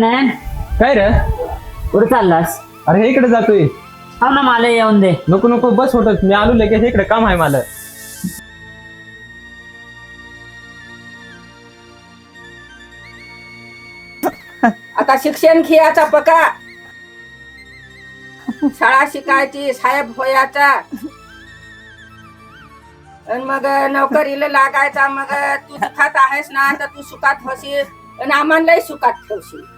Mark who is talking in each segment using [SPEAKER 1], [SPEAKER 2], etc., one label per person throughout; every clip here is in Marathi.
[SPEAKER 1] काय रे?
[SPEAKER 2] कुठे चाललास?
[SPEAKER 1] अरे हे इकडे जातोय.
[SPEAKER 2] हो ना मला येऊन दे.
[SPEAKER 1] नको नको बस होत. मी आलो लगेच. इकडे काम आहे मला.
[SPEAKER 3] आता शिक्षण घ्यायचा पका. शाळा शिकायची साहेब होयाचा. आणि मग नोकरीला लागायचा मग तू सुखात आहेस ना तर तू सुखात होशील. आणि आम्हालाही सुखात ठेवशील.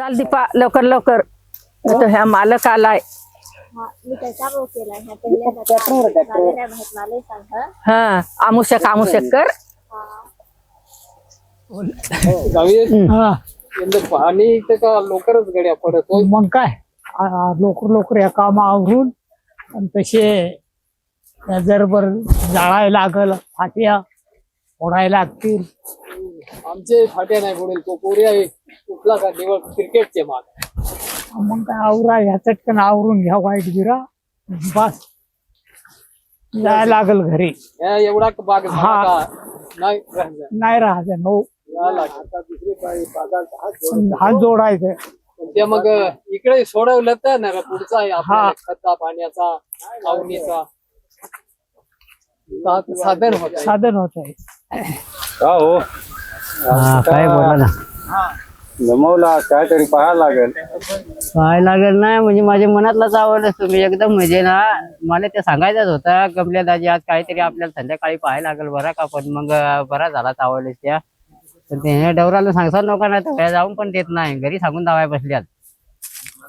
[SPEAKER 3] चाल दीपा लवकर लवकर. तो ह्या मालक आलाय.
[SPEAKER 4] हा,
[SPEAKER 3] आमुषक आमुषक कर.
[SPEAKER 1] पाणी इथं का लवकरच गड्या पडत
[SPEAKER 5] मग काय? लवकर लवकर या काम आवरून आणि तसे त्या जर बर जाळायला लागल फाट्या फोडायला लागतील.
[SPEAKER 1] आमचे फाट्या नाही पडेल तो पोरी आहे. कुठला का निवळ क्रिकेटचे माग.
[SPEAKER 5] मग काय आवरा ह्या चटकन आवरून घ्या वाईट गिरा. बस. जायला लागल घरी.
[SPEAKER 1] या एवढा बाग झाला
[SPEAKER 5] हा.
[SPEAKER 1] का? नाही राहिलं.
[SPEAKER 5] नाही राहायचं नो.
[SPEAKER 1] आता दुसरी बागात हात
[SPEAKER 5] जोडायचं
[SPEAKER 1] पण ते मग इकडे सोडवलं तर ना रे, पुढचा आहे
[SPEAKER 5] हा.
[SPEAKER 1] खता पाण्याचा सा- साधन होत आहे.
[SPEAKER 5] साधन होत आहे.
[SPEAKER 6] काय बोला ना.
[SPEAKER 7] जमवला काहीतरी पाहायला लागेल.
[SPEAKER 6] काय लागेल नाही म्हणजे माझ्या मनातलाच आवडलं तुम्ही एकदम म्हणजे ना मला ते सांगायचंच होतं कमल्या दाजी आज काहीतरी आपल्याला संध्याकाळी पाहायला लागेल बरं का? पण मग बरा झाला आवडले त्या. पण ते डवराला सांगसाल लोकांना तर बाहेर जाऊन पण देत नाही. घरी सांगून दावाय बसल्यात.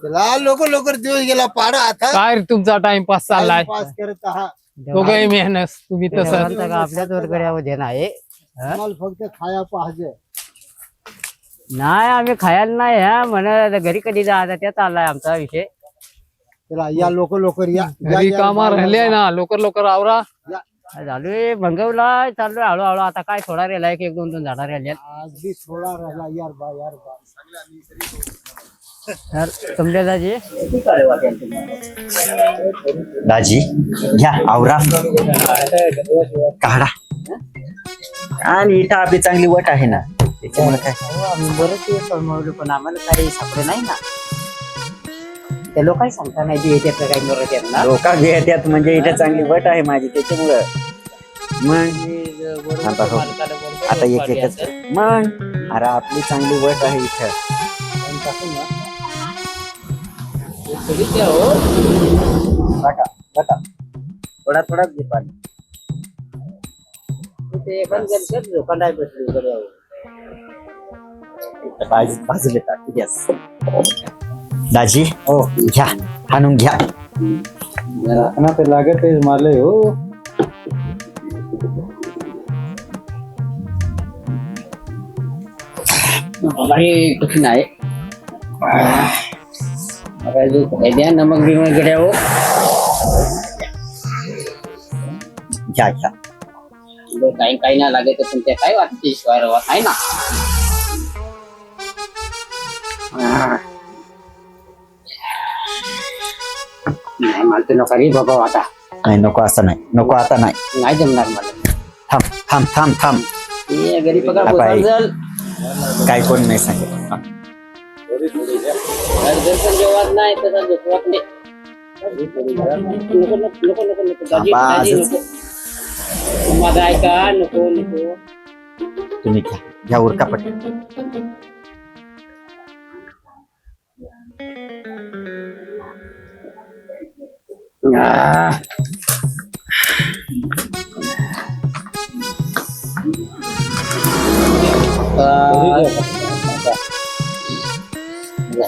[SPEAKER 7] लवकर लवकर दिवस गेला पाडा आता.
[SPEAKER 1] काय रे तुमचा टाइमपास चाललाय?
[SPEAKER 7] पास करत आहात
[SPEAKER 1] दोघंही मेहनत तुम्ही तसं
[SPEAKER 6] आपल्याच वर्गड्यामध्ये नाही
[SPEAKER 7] फक्त खाया पाहिजे.
[SPEAKER 6] नाही आम्ही खायला नाही हा म्हणा घरी कधी जायचं त्या चाललाय आमचा विषय.
[SPEAKER 7] चला या लवकर लवकर या
[SPEAKER 1] घरी कामा राहिले
[SPEAKER 7] या.
[SPEAKER 1] ना लवकर लवकर आवरा
[SPEAKER 6] चालू भंगवला चाललोय हळूहळू आता काय सोडा रेला एक एक दोन दोन झाडा राहिल्या
[SPEAKER 7] आज बी थोडा राहिला यार बा यार बा.
[SPEAKER 6] तुमच्या दाजी?
[SPEAKER 8] दाजी घ्या आवरा काढा. आणि इथं आपली चांगली वट आहे ना. त्याच्यामुळे काय?
[SPEAKER 6] हो, आम्ही बरंच दिवस कळमळलो पण आम्हाला काही सापडे नाही ना. ते लोक काही सांगता नाही जे येतात काही मरत येत ना?
[SPEAKER 8] लोका घेत्यात म्हणजे इथं चांगली वट आहे माझी त्याच्यामुळं. मग? आता हो. आता एक एकच. मग? अरे आपली चांगली वट आहे इथं. टाका, टाका. थोडा थोडाच घे पाणी.
[SPEAKER 6] लोकांना बसली वगैरे आहे.
[SPEAKER 8] इथं बाजू बाजूला टाक गॅस दाजी हो घ्या. आणून घ्या.
[SPEAKER 7] ना ते लागत आहे मला हो.
[SPEAKER 6] बाई कठीण आहे? जो द्या नमक बिमक गड्या हो.
[SPEAKER 8] घ्या घ्या.
[SPEAKER 6] काही काही नाही लागे तर तुमच्या काय वाटते शिवाय ना. नाही मला तर नका रे बाबा आता.
[SPEAKER 8] नाही नको असं नाही. नको आता नाही.
[SPEAKER 6] नाही जमणार मला.
[SPEAKER 8] थांब थांब थांब थांब.
[SPEAKER 6] ते बघा
[SPEAKER 8] काय कोण नाही सांगेल
[SPEAKER 6] जर पण जेवत नाही तर झोपवत नाही नको नको नको नको नको. दाजी
[SPEAKER 8] थांबा,
[SPEAKER 6] दाजी
[SPEAKER 8] आजच.
[SPEAKER 6] नको. माझं ऐका नको नको.
[SPEAKER 8] तुम्ही घ्या. घ्या उरका पट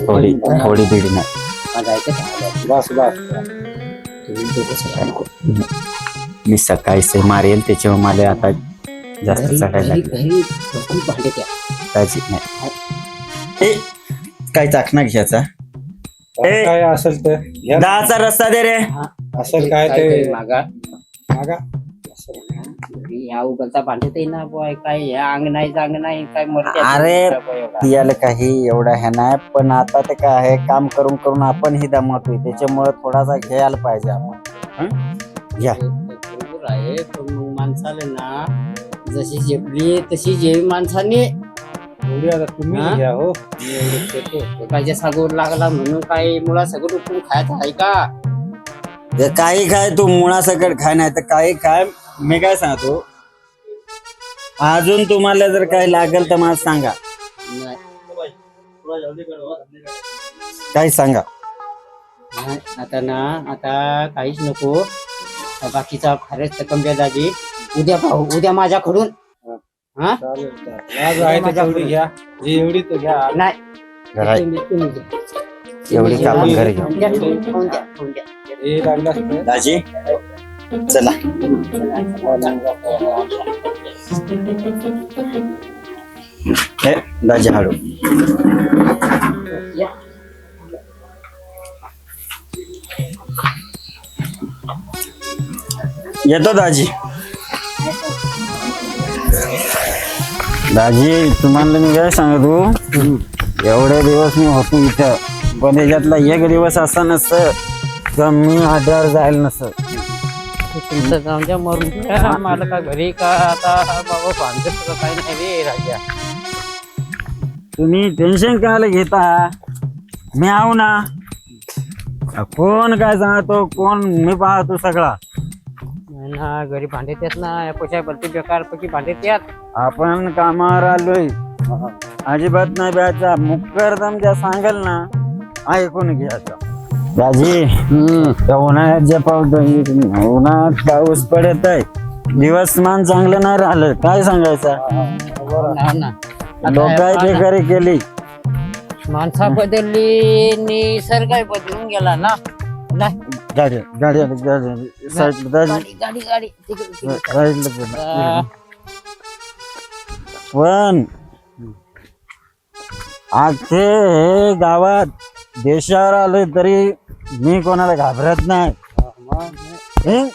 [SPEAKER 8] थोडी थोडी बिडी नाही.
[SPEAKER 7] बस बस.
[SPEAKER 8] मी सकाळी से मारेल त्याच्यावर मला आता जास्त चढायला. काळजी नाही काय चाकणा घ्यायचा ए,
[SPEAKER 7] काय असेल ते.
[SPEAKER 8] दहाचा रस्ता दे रे.
[SPEAKER 7] असेल काय ते?
[SPEAKER 6] मागा.
[SPEAKER 7] मागा.
[SPEAKER 6] या बुवा काय ह्या अंग नाही जांग नाही काय मरते
[SPEAKER 8] अरे, याला काही एवढा ह्या नाही पण आता ते काय आहे काम करून करून आपण ही दमवतोय त्याच्यामुळे थोडासा घ्यायला पाहिजे आपण. हं? घ्या.
[SPEAKER 6] बरोबर आहे पण मग माणसाला ना जशी झेपली तशी जेवी माणसाने
[SPEAKER 1] तुम्ही
[SPEAKER 6] हा?
[SPEAKER 1] घ्या हो.
[SPEAKER 6] मी एवढं करतो. तो कायच्या सागोर लागला म्हणून काय मुला सगळं उठून खायचं आहे का?
[SPEAKER 8] ते काही खाय तू मुळासकट खाय नाही तर काही खाय. मी काय सांगतो? अजून तुम्हाला जर काही लागेल तर मला सांगा.
[SPEAKER 6] नाही.
[SPEAKER 8] काही सांगा.
[SPEAKER 6] नाही, आता ना आता काहीच नको. बाकीचा खरेच तर कमी दाजी उद्या पाहू उद्या माझ्याकडून. हा?
[SPEAKER 1] आहे घ्या. जी एवढी तर घ्या.
[SPEAKER 6] नाही.
[SPEAKER 8] घरात
[SPEAKER 6] तुम्ही- तुम्ही द्या.
[SPEAKER 8] एवढी का आपण घरी घेऊ
[SPEAKER 6] द्या, खाऊन द्या, खाऊन द्या.
[SPEAKER 1] हे लागलं असतं
[SPEAKER 8] दाजी चला. हे दाजी हाडू. येतो दाजी. दाजी तुम्हाला मी काय सांगतो? एवढे दिवस मी होतो इथं. पण याच्यातला एक दिवस असा नसतं तर मी आड्यावर जायला नसतं.
[SPEAKER 6] तुमचं जाऊन द्या मरून द्या. मला का घरी का आता बाबा भांडत काही नाही रे राजा.
[SPEAKER 8] तुम्ही टेन्शन कायला घेता? मी आहो ना. कोण काय सांगतो कोण मी पाहतो सगळा.
[SPEAKER 6] ना घरी भांडत येत ना पैसा भलते बेकार पैकी भांडत येत
[SPEAKER 8] आपण कामावर आलोय. अजिबात नाही ब्याचा. मुक्करदम ज्या सांगेल ना ऐकून घ्यायचा दाजी त्या उन्हाळ्यात जे पावतोय उन्हाळ्यात पाऊस पडत आहे. दिवसमान चांगलं नाही राहिलं. काय सांगायचं?
[SPEAKER 6] ना
[SPEAKER 8] लोक बेकारी केली?
[SPEAKER 6] माणसा बदलली निसर्ग बदलून गेला ना. नाही.
[SPEAKER 8] गाडी गाडी आली, गाडी आली. साईडला
[SPEAKER 6] गाडी गाडी गाडी तिकडे, तिकडे.
[SPEAKER 8] साईडला गेला.
[SPEAKER 6] आ,
[SPEAKER 8] पण अख्खे हे गावात देशावर आलोय तरी मी कोणाला घाबरत नाही हं?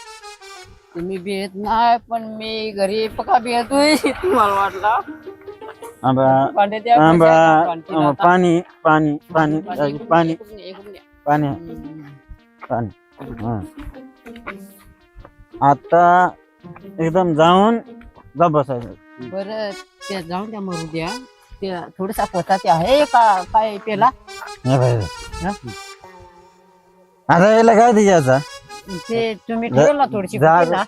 [SPEAKER 6] तुम्ही येत नाही पण मी घरी पका बी येतोय तुम्हाला वाटला
[SPEAKER 8] आंबा
[SPEAKER 6] द्या,
[SPEAKER 8] आंबा आंबा. पाणी पाणी पाणी
[SPEAKER 6] इकडून
[SPEAKER 8] पाणी
[SPEAKER 6] ये, इकडून ये, इकडून ये.
[SPEAKER 8] पाणी पाणी. आता एकदम जाऊन जा बसायचं.
[SPEAKER 6] बरं त्या जाऊन द्या मरू द्या. ते थोडासा ते आहे का? काय
[SPEAKER 8] हे.
[SPEAKER 6] हं?
[SPEAKER 8] आता याला काय द्यायचा?
[SPEAKER 6] ते तुम्ही
[SPEAKER 8] जा-
[SPEAKER 6] ठेवला थोडीशी
[SPEAKER 8] जा-
[SPEAKER 6] पेला.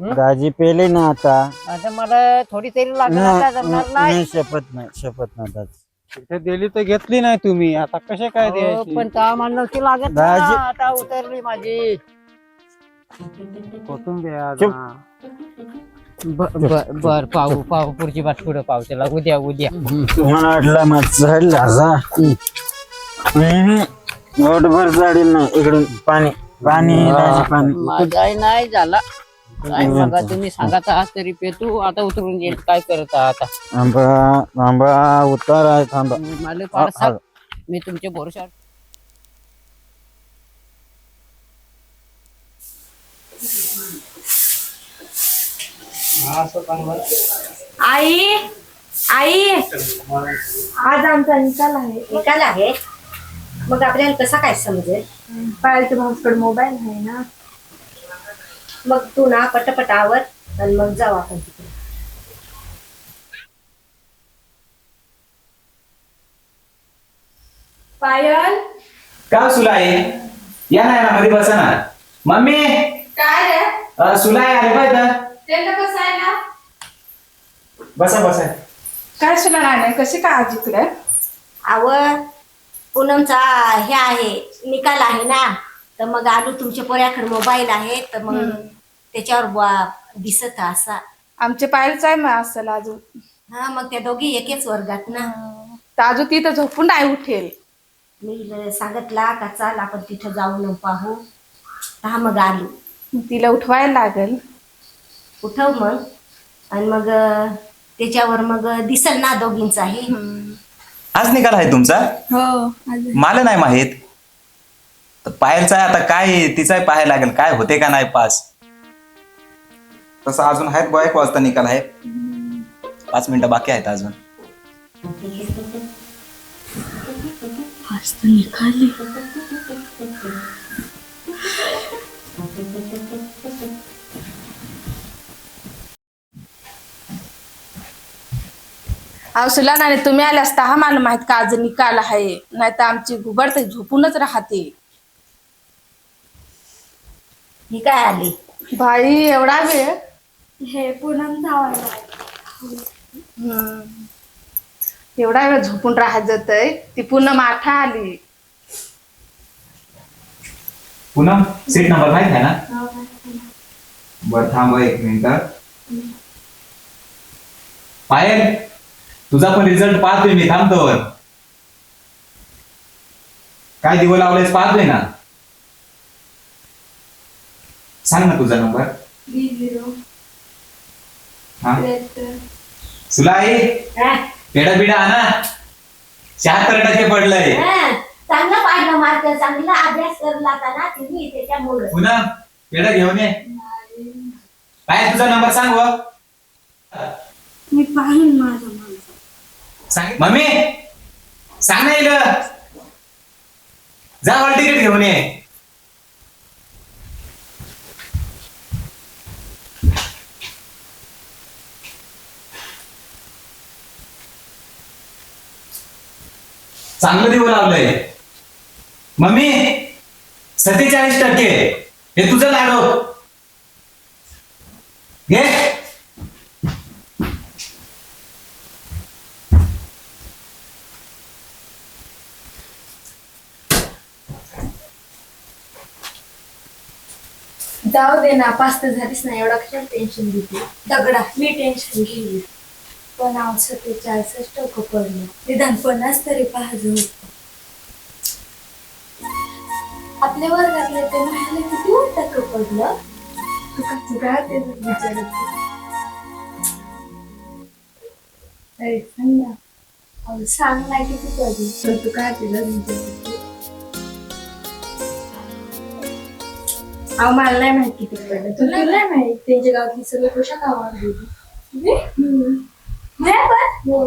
[SPEAKER 6] हं?
[SPEAKER 8] दाजी पेले ना आता.
[SPEAKER 6] आता मला थोडी तरी लागणार
[SPEAKER 8] नाही,
[SPEAKER 6] आता जमणार नाही.
[SPEAKER 8] नाही शपथ नाही शपथ नाही दाजी.
[SPEAKER 1] तिथे दिली तर घेतली नाही तुम्ही. आता कसे काय
[SPEAKER 6] अहो,
[SPEAKER 1] द्यायची?
[SPEAKER 6] पण मला नव्हती लागत ना, आता उतरली माझी.
[SPEAKER 1] कोथिंबीर
[SPEAKER 8] चुप.
[SPEAKER 6] बर पाहू पाहू पुढची बात पुढे पाहू त्याला. उद्या उद्या.
[SPEAKER 8] तुम्हाला वाटलं नाही इकडून पाणी पाणी दाजी, पाणी.
[SPEAKER 6] माझा नाही झाला. काय सांगा तुम्ही? सांगत आहात तरी पेतू आता उतरून येईल. काय करत आहात आता?
[SPEAKER 8] आंबा आंबा उतार आहे थांबा.
[SPEAKER 6] मला
[SPEAKER 8] हा,
[SPEAKER 6] फार
[SPEAKER 8] हा.
[SPEAKER 6] सांग मी तुमच्या भरोशावर
[SPEAKER 9] आई आई. आज आमचा निकाल आहे.
[SPEAKER 10] निकाल आहे? मग आपल्याला कसा काय समजेल?
[SPEAKER 9] पायलच्या भाऊकडे मोबाईल आहे ना.
[SPEAKER 10] मग तू ना पटपटावर आणि मग जाऊ आपण तिकडे.
[SPEAKER 9] पायल?
[SPEAKER 11] का सुलाई? या ना या ना मध्ये बसा ना. मम्मी?
[SPEAKER 9] काय रे?
[SPEAKER 11] अ, सुलाई आले पाहिजे
[SPEAKER 9] ते तर. कसं आहे ना.
[SPEAKER 11] बसा बसा.
[SPEAKER 10] काय सुना नाही कशी काय आज इकडे
[SPEAKER 12] आव पूनमचा हे आहे निकाल आहे ना. तर मग आलू तुमच्या पोऱ्याकडे मोबाईल आहे तर मग त्याच्यावर दिसत असा.
[SPEAKER 10] आमचे पायलच आहे मग असेल अजून
[SPEAKER 12] हा मग त्या दोघी एकेच वर्गात ना.
[SPEAKER 10] तर अजून तिथं झोपून नाही उठेल.
[SPEAKER 12] मी सांगितला का चाल आपण तिथं जाऊन पाहू. हा मग आलू.
[SPEAKER 10] तिला उठवायला लागेल.
[SPEAKER 12] उठव मग. आणि मग अं, त्याच्यावर मग दिसल ना दोघींचाही.
[SPEAKER 11] आज निकाल आहे तुमचा?
[SPEAKER 9] हो
[SPEAKER 11] मला नाही माहीत. तर पायलचा आहे आता काय तिचाही पाहायला लागेल. काय होते का नाही पास? तसं अजून आहेत बघ एक वाजता निकाल आहे. पाच मिनिटं बाकी आहेत अजून.
[SPEAKER 10] अवसला नाही तुम्ही आले असता हा मला माहीत का आज निकाल आहे? नाही तर आमची घुबड तर झोपूनच राहते.
[SPEAKER 12] ही काय आली?
[SPEAKER 10] बाई एवढा वेळ?
[SPEAKER 9] हे पूनम धावायला
[SPEAKER 10] हम्म. एवढा वेळ झोपून राहत जातय. ती पुन्हा माठा आली.
[SPEAKER 11] पूनम सीट नंबर माहीत आहे ना? बर थांब एक मिनिट. पायल तुझा पण रिझल्ट पाहतोय मी थांबतो. काय दिवं लावलेस पाहतोय ना? सांग ना तुझा नंबर हा?
[SPEAKER 9] त्र्याहत्तर
[SPEAKER 11] सुलाई?
[SPEAKER 12] हा?
[SPEAKER 11] पेडा बिडा आणा शहात्तर टक्के पडलंय
[SPEAKER 12] हा, चांगला पाडला मार्क चांगला अभ्यास करला ना तुम्ही त्याच्यामुळे
[SPEAKER 11] पूनम पेढा घेऊन ये. काय तुझा नंबर सांग व.
[SPEAKER 9] मी पाहिन माझा
[SPEAKER 11] सांग. मम्मी सांग ना इलं जा हॉल तिकीट घेऊन ये. चांगलं देऊ लावलंय. मम्मी सत्तेचाळीस टक्के. हे तुझं लाडो घे.
[SPEAKER 9] जाऊ दे ना पाच तर झालीच नाही एवढा कशाला टेन्शन घेते? दगडा मी टेन्शन घेईल पण औषध चाळीसच टक्के पडलं निदान पन्नास तरी पाहिजे आपल्या वर्गातले ते म्हणाले किती टक्के पडलं? तू विचारत सांग ना. अहो, सांग ना किती पडली. पण तू काय तिला विचारत अहो मला नाही माहीत किती पडलं. तुला नाही माहीत? त्यांच्या गावातली सगळी कशा कामावर हो.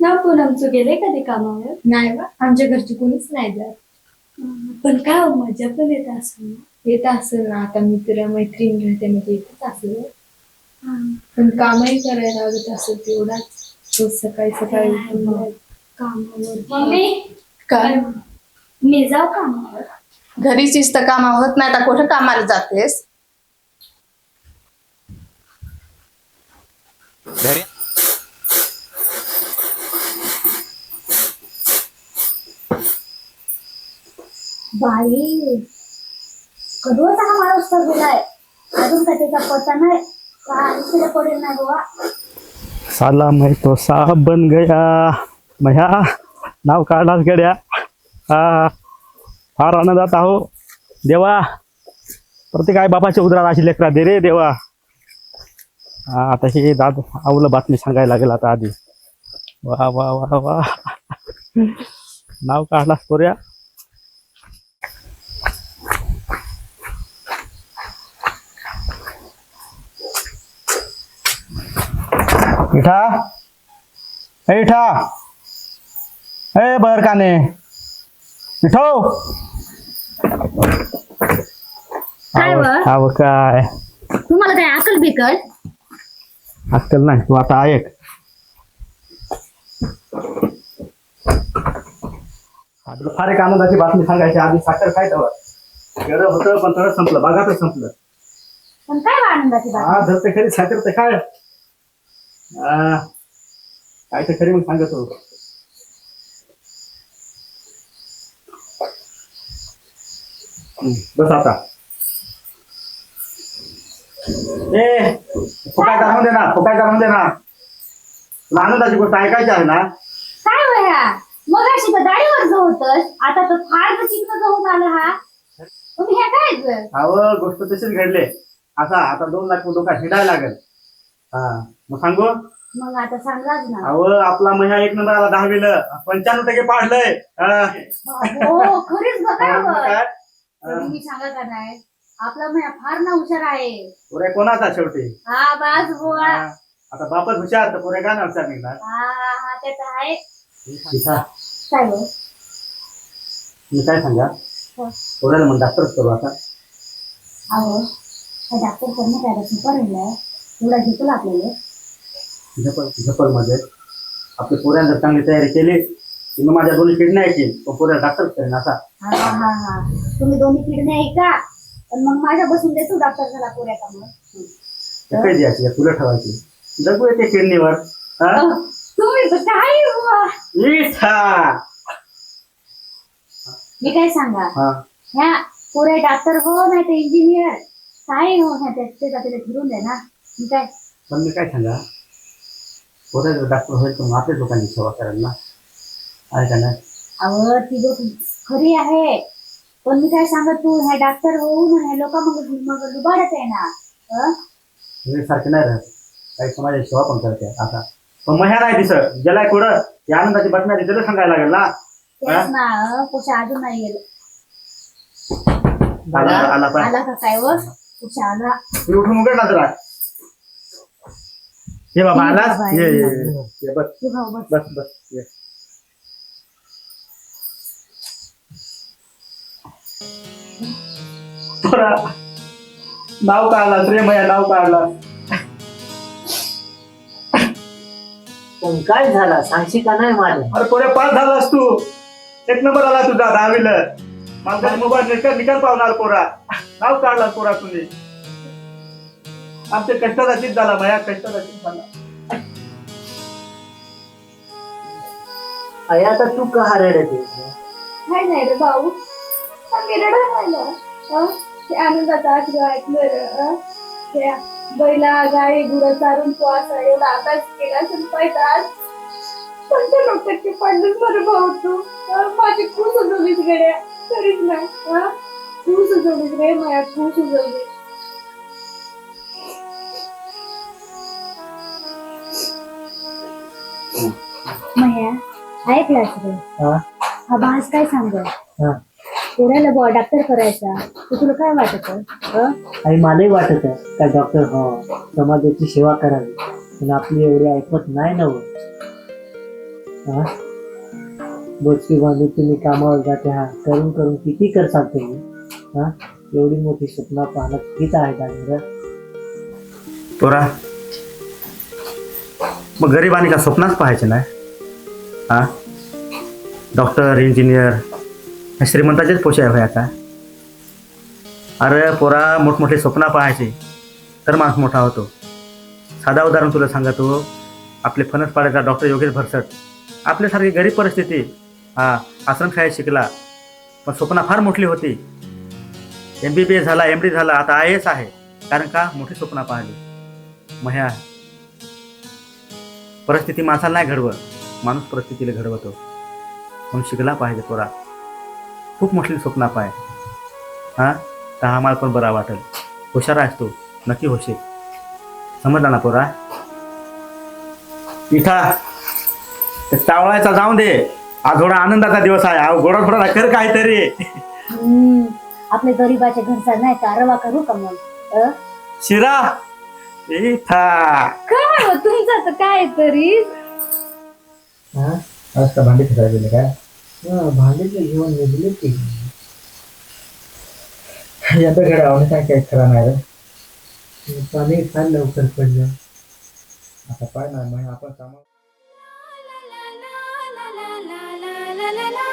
[SPEAKER 9] ना पूनमचं गेले कधी कामावर? नाही बा आमच्या घरची कोणीच नाही जात. पण काय हो, मजा पण येत असेल ना? येत असेल ना आता मित्र मैत्रीण राहते म्हणजे येतच असेल पण कामही करायला लागत असेल तेवढाच. रोज सकाळी सकाळी उठून कामावर. मम्मी?
[SPEAKER 10] काय
[SPEAKER 9] मी जाऊ कामावर?
[SPEAKER 10] घरीचीच तर कामा होत नाही. आता कुठं कामाला जातेस?
[SPEAKER 11] घरी?
[SPEAKER 9] बाई कधीच हा माणूस तर गेलाय? अजून काय त्याचा पत्ता नाही काय तिला पडेल नाही गोवा
[SPEAKER 13] साला मैं तो साहब बन गया। मया नाव काढलाच गड्या। हा फार आनंदात आहो। देवा प्रत्येक आई बापाच्या उदरात अशी लेकरा दे रे देवा। आता हे दाद आवलं बातमी सांगायला लागेल आता आधी. वा वा वा वा. नाव काढलास पोऱ्या? इठा. ए इठा. ए बर काने. इठो.
[SPEAKER 9] काय व?
[SPEAKER 13] काय?
[SPEAKER 9] तुम्हाला काय अकल बिकल
[SPEAKER 13] अक्कल नाही. तू आता ऐक. फार एक आनंदाची बातमी सांगायची. आधी साखर काय तेव्हा गरम होतं पण थोडं संपलं. बघाच संपलं.
[SPEAKER 9] पण काय आनंदाची
[SPEAKER 13] हा धरते खरी साखर तर काय आ, काय तर खरी मग सांगत हम्म, बस आता. ए फुकाय राहून दे ना फुकाय राहून दे ना. तुला आनंदाची गोष्ट ऐकायची आहे ना?
[SPEAKER 9] काय वया मग अशी तर गाडीवर होतस आता तर फार चिकन जाऊन आला हा. तुम्ही हे काय ग?
[SPEAKER 13] अहो गोष्ट तशीच घडले. असा आता दोन लाख लोक हिंडायला लागेल. हा मग सांगू?
[SPEAKER 9] मग आता सांगाच ना.
[SPEAKER 13] अहो आपला महिना एक नंबर आला दहावीला. पंच्याण्णव टक्के पाडलंय हा.
[SPEAKER 9] हो खरीच
[SPEAKER 13] हा, मग
[SPEAKER 9] बघा.
[SPEAKER 13] काय?
[SPEAKER 9] तरी मी सांगा का नाही?
[SPEAKER 14] आपला माझ्या फार ना हुशार आहे.
[SPEAKER 13] पोऱ्या कोणाचा शेवटी?
[SPEAKER 14] हा बास बुवा.
[SPEAKER 13] हा. आता बापच हुशार तर पोऱ्या का हुशार निघणार.
[SPEAKER 14] हा हा ते तर आहे. काय हो
[SPEAKER 13] मी काय सांगा?
[SPEAKER 14] हो.
[SPEAKER 13] पोऱ्याला मग डॉक्टरच करू आता.
[SPEAKER 14] अहो डॉक्टर कडनं काय पेपर राहिलाय एवढा घेतो आपल्याला.
[SPEAKER 13] झपल झपलमध्ये आपली पोऱ्यानं जर चांगली तयारी केली की मग माझ्या दोन्ही किडनी आहे पण पोऱ्या डॉक्टर करेन असा
[SPEAKER 14] हा हा तुम्ही दोन्ही किडनी आहे का पण मग माझ्या बसून देतो डॉक्टर झाला पुऱ्या का मग
[SPEAKER 13] द्यायची तुला ठेवायची? जगू येते किडनीवर हा?
[SPEAKER 14] तुम्ही काय
[SPEAKER 13] इथा.
[SPEAKER 14] मी काय सांगा?
[SPEAKER 13] हा.
[SPEAKER 14] ह्या पुरे डॉक्टर हो नाही तर इंजिनियर काय हो त्याचे त्याला फिरून दे ना. मी काय?
[SPEAKER 13] पण मी काय सांगा? जर डॉक्टर होईल तर आपल्याच लोकांची सेवा करायला ना. आहे का नाही?
[SPEAKER 14] अहो ती गोष्ट खरी आहे. पण मी काय सांगत तू ह्या डॉक्टर होऊन ह्या लोक मग मग लुबाडत आहे ना हं?
[SPEAKER 13] हे सारखे नाही राहत. काही समाजाची सेवा पण करते आता. पण मग ह्या नाही दिसत. ज्याला कुठं या आनंदाची बातम्या त्याला सांगायला लागेल ना?
[SPEAKER 14] तेच ना कुठे अजून नाही गेलं.
[SPEAKER 13] आला आला पाय.
[SPEAKER 14] आला का काय व? कुठे आला?
[SPEAKER 13] मी उठून उघडला जरा. ये बाबा
[SPEAKER 14] ये
[SPEAKER 13] आलास?
[SPEAKER 14] बाबा,
[SPEAKER 13] ये
[SPEAKER 14] ये
[SPEAKER 13] ये, ये. ये, बस
[SPEAKER 14] भाऊ बस
[SPEAKER 13] बस बस ये. पोरा, नाव काढला श्रेमया नाव काढला.
[SPEAKER 5] पण काय झाला? सांगशी का नाही माझ्या?
[SPEAKER 13] अरे पोऱ्या पास झालास तू. एक नंबर आला तुझा दहावीला. माझा मोबाईल निकाल निकाल पावणार पोरा. नाव काढला पोरा तुम्ही. आमच्या कष्टाचा चित झाला माया कष्टाचा चित झाला.
[SPEAKER 5] अरे आता तू का रडत आहेस?
[SPEAKER 14] नाही नाही रे भाऊ. आम्ही रडत राहिलो. हं? ते आनंदाचा आश्रय ऐकलं रे हं? त्या बैला गाई गुरं चारून तू असा एवढा अभ्यास केला असेल पाहिजे आज पंच्याण्णव टक्के पडलीस बरं भाऊ तू हं? माझी खूप सुचवलीस गड्या तरीच ना हं? खूप सुचवलीस रे माया खूप सुचवलीस माया ऐकलास रे
[SPEAKER 5] हा?
[SPEAKER 14] हा बास काय सांग बुवा डॉक्टर करायचा. तर तुला काय वाटत? हं?
[SPEAKER 5] आणि मलाही वाटत आहे का डॉक्टर हो समाजाची सेवा करावी. पण आपली एवढी ऐकत नाही ना हो. हा? बोचकी बांधून तुम्ही कामावर जाते हा. करून करून किती करसाल तुम्ही? हा? एवढी मोठी स्वप्न पाहणं किती आहे का
[SPEAKER 13] पोरा मग गरिबांनी का स्वप्नच पाहायचे नाही? हा? डॉक्टर इंजिनियर हे श्रीमंताचेच पोषे आहे आता. अरे पोरा मोठमोठे स्वप्न पाहायचे. तर माणूस मोठा होतो. साधा उदाहरण तुला सांगतो. आपले फणस पाड्याचा डॉक्टर योगेश भरसट. आपल्यासारखी गरीब परिस्थिती. हा आश्रमशाळेत शिकला. पण स्वप्न फार मोठी होती. एम बी बी एस झाला एम डी झाला आता आय एस आहे. कारण का? मोठी स्वप्न पाहिली. मह्या परिस्थिती माणसाला नाही घडवत. माणूस परिस्थितीला घडवतो. म्हणून शिकला पाहिजे पोरा. खूप मोठी स्वप्न पाय हां? तर आम्हाला पण बरा वाटेल. हुशार आहेस तू. नक्की होशील. समजला ना पोरा? इथा ते चावळायचा जाऊन दे. आज थोडा आनंदाचा दिवस आहे. अहो, गोडा थोडा कर काहीतरी.
[SPEAKER 14] हम्म, आपल्या गरीबाच्या घरचा नाही का रवा करू का मग? हं?
[SPEAKER 13] शिरा. इथा
[SPEAKER 14] काय हो तुमचं तर काय तरी?
[SPEAKER 13] आज का भांडी फिरायला गेले काय?
[SPEAKER 5] भांडे घेऊन निघले की
[SPEAKER 13] यंदा घड्यावर काय काय खरा नाही
[SPEAKER 5] पाणी फार लवकर पडलं
[SPEAKER 13] आता पाय ना मग आपण कामा
[SPEAKER 14] la la la